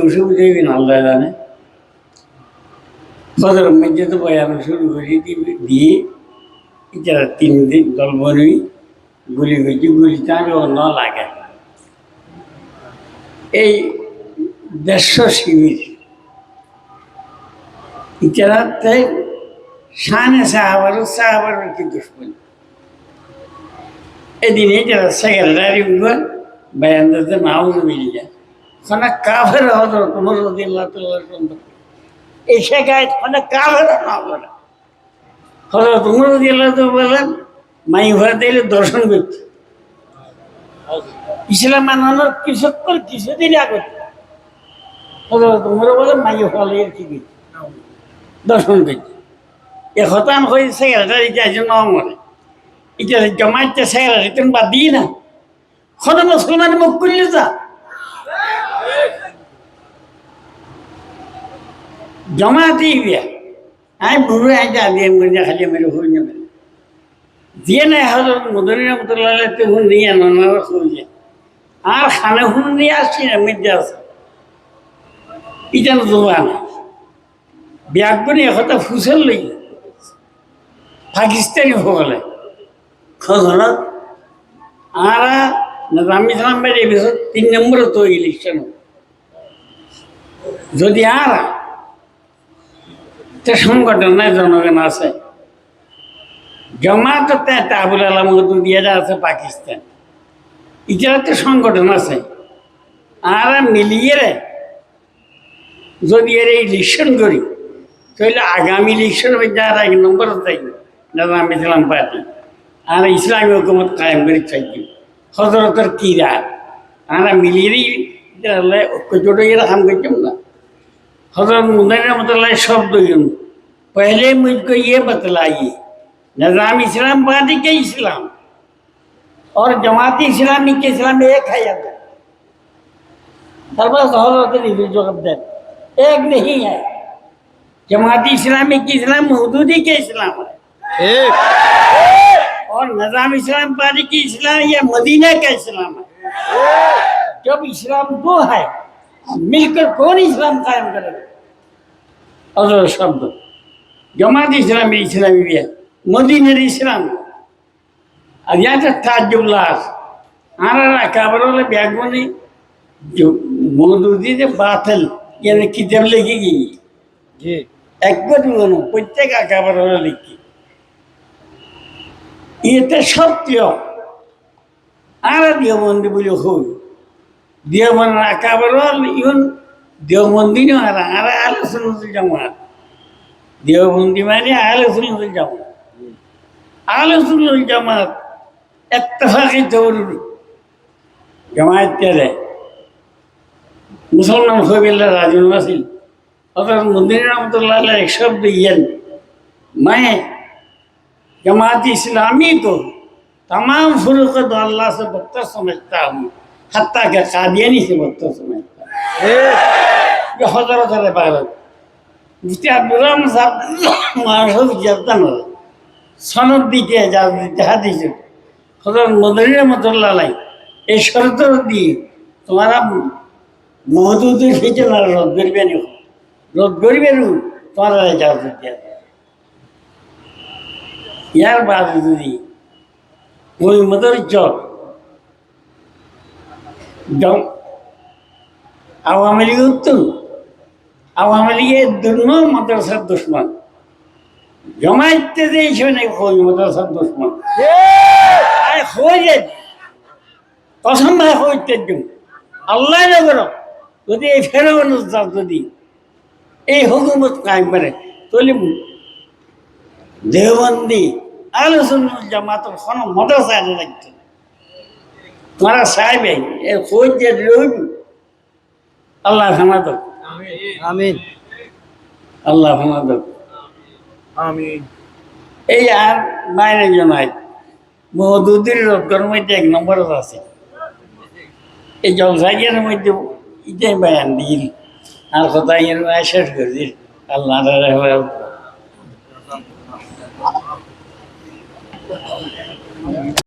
অসুবিধা হইবে না আল্লাহ জানে সদর মধ্যে তো বয়ান শুরু করে দিবে দিয়ে এছাড়া তিন দিন দল বনুই গুলি হয়েছে গুলি চাঁড়ে অন্য লাগে এই দেড়শো শিবির তাই শানে সাহাবার সাহাবার কি দুশ্মন এদিন এছাড়া সেক্রেটারি উঠবেন বয়ান দিতে নাউজ মিলিয়ে ওখানে কাফের হজরত তোমার রদিল্লাহ এই শেখায় অনেক কাফের করে হজরত উমর রদিল্লাহ তো বললেন মাই ঘর দিলে দর্শন করতে। ইসলাম মানানোর কিছুদিন আগে হজরত উমর মাই দর্শন করতে এ হতান হয়ে মরে এটা জমাইতে সেক্রেটারি তুমি বাদ দিই না। কত মুসলমান মুখ করলে যা। জমাতেই বিয়া আমি বুড়ো আইতে আদি মনে খালি মেরে হই না দিয়ে নাই হজরত মদনী রহমতুল্লাহ তো হুন নিয়ে নানার খুঁজে আর খানে হুন নিয়ে আসছি না মির্জা আছে। এটা দোকান ব্যাগ করে এখতা ফুসল লই পাকিস্তানি হলে খজনত আর নিজাম ইসলাম ভাই এবছর তিন নম্বর তো ইলেকশন যদি আর, তে সংগঠন জনগণ আছে। জমাত আবুল আলম দিয়ে আছে পাকিস্তান। এটা তো সংগঠন আছে। আর মিলিয়ে রে যদি এর ইলেকশন করি, তাহলে আগামী ইলেকশন যার এক নম্বর থাকবে নিজাম ইসলাম পার্টি আর ইসলামী হুকুমত কায়েম করে থাকবে হজরতের কি রায় আমরা মিলিয়েই ঐক্য জোটে কাম করতাম না हजरत मुदन रमतल्ला शब्द यूं पहले मुझको ये बतलाइए निज़ाम इस्लाम पार्टी के इस्लाम और जमाती इस्लामी के इस्लाम एक है या दो सरबस हजरत नहीं जो अब्दल एक नहीं है जमाती इस्लामी की इस्लाम मौदूदी के इस्लाम है एक और निज़ाम इस्लाम पार्टी की इस्लाम ये मदीना का इस्लाम है जब इस्लाम दो है मिलकर कौन इस्लाम कायम करेगा अजर शब्द जमात इस्लामी इस्लामी भी है मदीनर इस्लाम अब यहाँ से ताजुल्लास आना रहा काबर वाले बैगों ने जो मौदूदी से बातल यानी किताब लिखी गई जी একবার বলো প্রত্যেক আঁকাবার হলে লিখি এটা সত্য আর দেওবন্দি বলে হই দেওবন আকাবার ইউন দেওবন্দি আর আর আলোচনা জামাত দেওবন্দি মানে আলোচনা জমা আলোচনা জামাত একতফাকি জরুরি জামায়াত কেড়ে মুসলমান হবিল্লা রাজন আছে অর্থাৎ মন্দির রহমতুল্লাহ এক শব্দ ইয়েন, মায়ে जमात इस्लामी को तमाम फुरुक अल्लाह से बदतर समझता हूँ हत्या के कादियानी से बदतर समझता हूँ एक ये हजरत है भारत मुफ्ती अब्दुल रहमान साहब मानसब जबतन সনদ দিতে যা যাহা দিয়েছে হজরত মদনী রহমতুল্লাহ আলাই এই শর্ত দিয়ে তোমারা মহদুদের ফিচে না রদ করবে নি রোদ গরিবের তোমার যাও ইয়ার বাদে যদি মদর চক আওয়ামী লীগ উত্তর। আওয়ামী লীগের দুর্ন মাদ্রাসার দুশ্মন। জমাইতে এই সময় ওই মাদ্রাসার দুশ্মন। যায়। কসম ভাই হইতে আল্লাহ নগর যদি এই ফেরো যদি। এই হুকুমত কায়েম করে। তাহলে দেওবন্দি আলোচনা জামাতের কোনো মাদ্রাসা এনে রাখত তোমরা সাহেবে এর খোঁজ যে রইব আল্লাহ হামাদক আমিন। আল্লাহ হামাদক আমিন। এই আর বাইরে জনাই মহদুদির রোজগার মধ্যে এক নম্বরত আছে। এই জলসাইয়ের মধ্যে এটাই বায়ান দিল। আর কথা শেষ করে দিল। আল্লাহ